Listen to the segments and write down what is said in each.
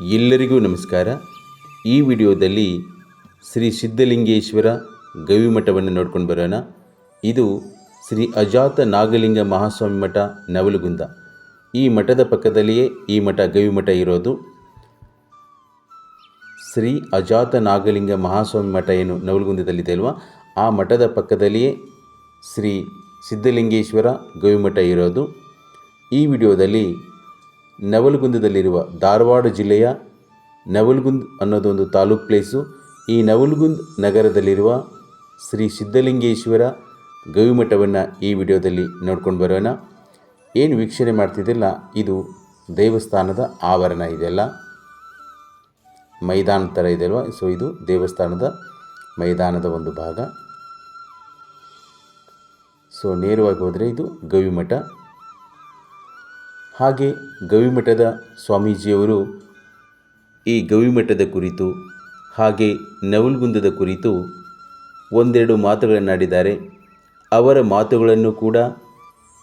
ಎಲ್ಲರಿಗೂ ನಮಸ್ಕಾರ. ಈ ವಿಡಿಯೋದಲ್ಲಿ ಶ್ರೀ ಸಿದ್ಧಲಿಂಗೇಶ್ವರ ಗವಿಮಠವನ್ನು ನೋಡ್ಕೊಂಡು ಬರೋಣ. ಇದು ಶ್ರೀ ಅಜಾತ ನಾಗಲಿಂಗ ಮಹಾಸ್ವಾಮಿ ಮಠ, ನವಲಗುಂದ. ಈ ಮಠದ ಪಕ್ಕದಲ್ಲಿಯೇ ಈ ಮಠ ಗವಿಮಠ ಇರೋದು. ಶ್ರೀ ಅಜಾತ ನಾಗಲಿಂಗ ಮಹಾಸ್ವಾಮಿ ಮಠ ಏನು ನವಲಗುಂದದಲ್ಲಿದೆ ಅಲ್ವಾ? ಆ ಮಠದ ಪಕ್ಕದಲ್ಲಿಯೇ ಶ್ರೀ ಸಿದ್ಧಲಿಂಗೇಶ್ವರ ಗವಿಮಠ ಇರೋದು. ಈ ವಿಡಿಯೋದಲ್ಲಿ ನವಲಗುಂದದಲ್ಲಿರುವ ಧಾರವಾಡ ಜಿಲ್ಲೆಯ ನವಲಗುಂದ್ ಅನ್ನೋದೊಂದು ತಾಲೂಕ್ ಪ್ಲೇಸು ಈ ನವಲಗುಂದ್ ನಗರದಲ್ಲಿರುವ ಶ್ರೀ ಸಿದ್ಧಲಿಂಗೇಶ್ವರ ಗವಿಮಠವನ್ನು ಈ ವಿಡಿಯೋದಲ್ಲಿ ನೋಡ್ಕೊಂಡು ಬರೋಣ. ಏನು ವೀಕ್ಷಣೆ ಮಾಡ್ತಿದ್ದಿಲ್ಲ, ಇದು ದೇವಸ್ಥಾನದ ಆವರಣ ಇದೆಲ್ಲ ಮೈದಾನ ಥರ ಇದೆ ಅಲ್ವಾ? ಸೊ ಇದು ದೇವಸ್ಥಾನದ ಮೈದಾನದ ಒಂದು ಭಾಗ. ಸೊ ನೇರವಾಗಿ ಹೋದರೆ ಇದು ಗವಿಮಠ ಹಾಗೆ ಗವಿಮಠದ ಸ್ವಾಮೀಜಿಯವರು ಈ ಗವಿಮಠದ ಕುರಿತು ಹಾಗೆ ನವಲ್ಗುಂದದ ಕುರಿತು ಒಂದೆರಡು ಮಾತುಗಳನ್ನಾಡಿದ್ದಾರೆ. ಅವರ ಮಾತುಗಳನ್ನು ಕೂಡ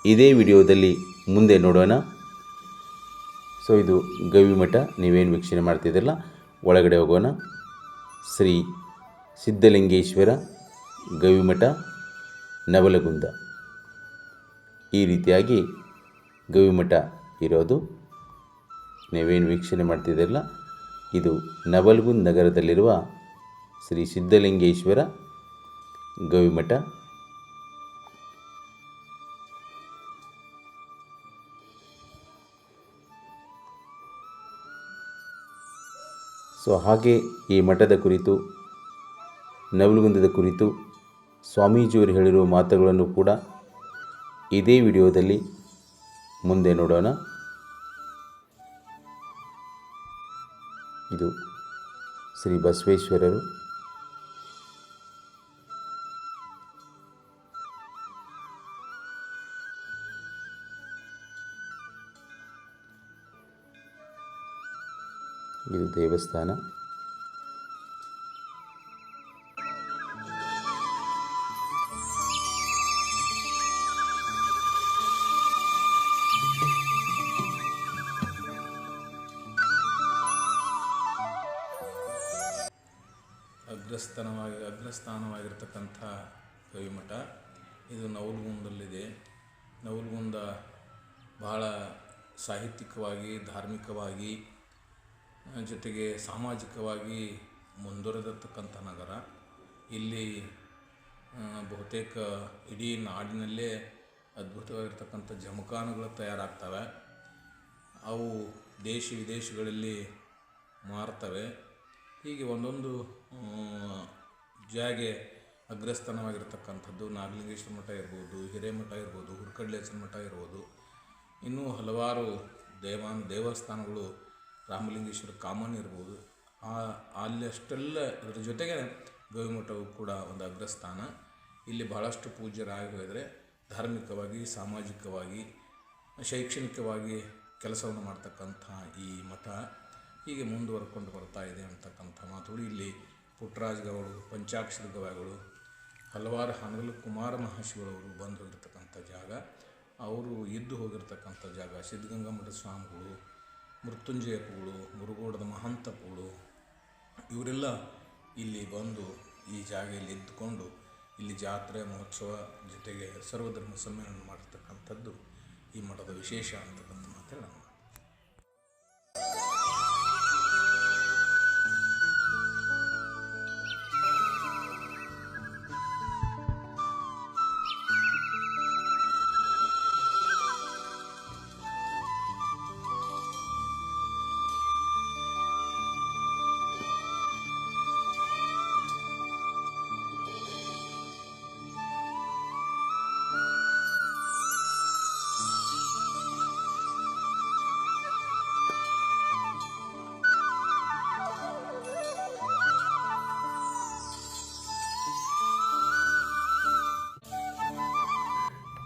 ಇದೇ ವಿಡಿಯೋದಲ್ಲಿ ಮುಂದೆ ನೋಡೋಣ. ಸೊ, ಇದು ಗವಿಮಠ. ನೀವೇನು ವೀಕ್ಷಣೆ ಮಾಡ್ತಿದ್ದಿರಲ್ಲ ಒಳಗಡೆ ಹೋಗೋಣ. ಶ್ರೀ ಸಿದ್ಧಲಿಂಗೇಶ್ವರ ಗವಿಮಠ, ನವಲಗುಂದ. ಈ ರೀತಿಯಾಗಿ ಗವಿಮಠ ಇರೋದು? ನೀವೇನು ವೀಕ್ಷಣೆ ಮಾಡ್ತಿದ್ದೀರಲ್ಲ ಇದು ನವಲ್ಗುಂದ್ ನಗರದಲ್ಲಿರುವ ಶ್ರೀ ಸಿದ್ಧಲಿಂಗೇಶ್ವರ ಗವಿಮಠ ಸೊ ಹಾಗೆ ಈ ಮಠದ ಕುರಿತು, ನವಲಗುಂದದ ಕುರಿತು ಸ್ವಾಮೀಜಿಯವರು ಹೇಳಿರುವ ಮಾತುಗಳನ್ನು ಕೂಡ ಇದೇ ವಿಡಿಯೋದಲ್ಲಿ ಮುಂದೆ ನೋಡೋಣ. ಇದು ಶ್ರೀ ಬಸವೇಶ್ವರರು. ಇದು ದೇವಸ್ಥಾನ. ಅಗ್ರಸ್ಥಾನವಾಗಿ, ಅಗ್ರಸ್ಥಾನವಾಗಿರ್ತಕ್ಕಂಥ ಕವಿಮಠ. ಇದು ನವಲಗುಂದಲ್ಲಿದೆ ನವಲಗುಂದ ಬಹಳ ಸಾಹಿತ್ಯಿಕವಾಗಿ, ಧಾರ್ಮಿಕವಾಗಿ, ಜೊತೆಗೆ ಸಾಮಾಜಿಕವಾಗಿ ಮುಂದುವರೆದಿರ್ತಕ್ಕಂಥ ನಗರ. ಇಲ್ಲಿ ಬಹುತೇಕ ಇಡೀ ನಾಡಿನಲ್ಲೇ ಅದ್ಭುತವಾಗಿರ್ತಕ್ಕಂಥ ಜಮಖಾನುಗಳು ತಯಾರಾಗ್ತವೆ. ಅವು ದೇಶ ವಿದೇಶಗಳಲ್ಲಿ ಮಾರ್ತವೆ. ಹೀಗೆ ಒಂದೊಂದು ಜಾಗೆ ಅಗ್ರಸ್ಥಾನವಾಗಿರ್ತಕ್ಕಂಥದ್ದು, ನಾಗಲಿಂಗೇಶ್ವರ ಮಠ ಇರ್ಬೋದು, ಹಿರೇಮಠ ಇರ್ಬೋದು ಹುರ್ಕಡ್ಲೇಶ್ವರ ಮಠ ಇರ್ಬೋದು. ಇನ್ನೂ ಹಲವಾರು ದೇವಾನ್, ದೇವಸ್ಥಾನಗಳು ರಾಮಲಿಂಗೇಶ್ವರ ಕಾಮನ್ ಇರ್ಬೋದು. ಆ, ಅಲ್ಲಿ ಅಷ್ಟೆಲ್ಲ ಅದರ ಜೊತೆಗೆ ಗವಿಮಠವು ಕೂಡ ಒಂದು ಅಗ್ರಸ್ಥಾನ. ಇಲ್ಲಿ ಬಹಳಷ್ಟು ಪೂಜ್ಯರಾಗಿ ಹೋದರೆ ಧಾರ್ಮಿಕವಾಗಿ, ಸಾಮಾಜಿಕವಾಗಿ, ಶೈಕ್ಷಣಿಕವಾಗಿ ಕೆಲಸವನ್ನು ಮಾಡ್ತಕ್ಕಂಥ ಈ ಮಠ. ಹೀಗೆ ಮುಂದುವರ್ಕೊಂಡು ಬರ್ತಾ ಇದೆ ಅಂತಕ್ಕಂಥ ಮಾತುಗಳು. ಇಲ್ಲಿ ಪುಟ್ಟರಾಜ್ ಗೌಡರು ಪಂಚಾಕ್ಷರ ಗವಾಯಿಗಳು ಹಲವಾರು ಹನಗಲು ಕುಮಾರ ಮಹರ್ಷಿಗಳವರು ಬಂದು ಹೋಗಿರ್ತಕ್ಕಂಥ ಜಾಗ. ಅವರು ಇದ್ದು ಹೋಗಿರ್ತಕ್ಕಂಥ ಜಾಗ ಸಿದ್ಧಗಂಗಾ ಮಠದ ಸ್ವಾಮಿಗಳು ಮೃತ್ಯುಂಜಯಪ್ಪಗಳು ಮುರುಗೋಡದ ಮಹಂತಪ್ಪಗಳು ಇವರೆಲ್ಲ ಇಲ್ಲಿ ಬಂದು ಈ ಜಾಗೆಯಲ್ಲಿ ಇದ್ದುಕೊಂಡು ಇಲ್ಲಿ ಜಾತ್ರೆ, ಮಹೋತ್ಸವ ಜೊತೆಗೆ ಸರ್ವಧರ್ಮ ಸಮ್ಮೇಳನ ಮಾಡಿರ್ತಕ್ಕಂಥದ್ದು ಈ ಮಠದ ವಿಶೇಷ ಅಂತಕ್ಕಂಥ ಮಾತೇ ನಾನು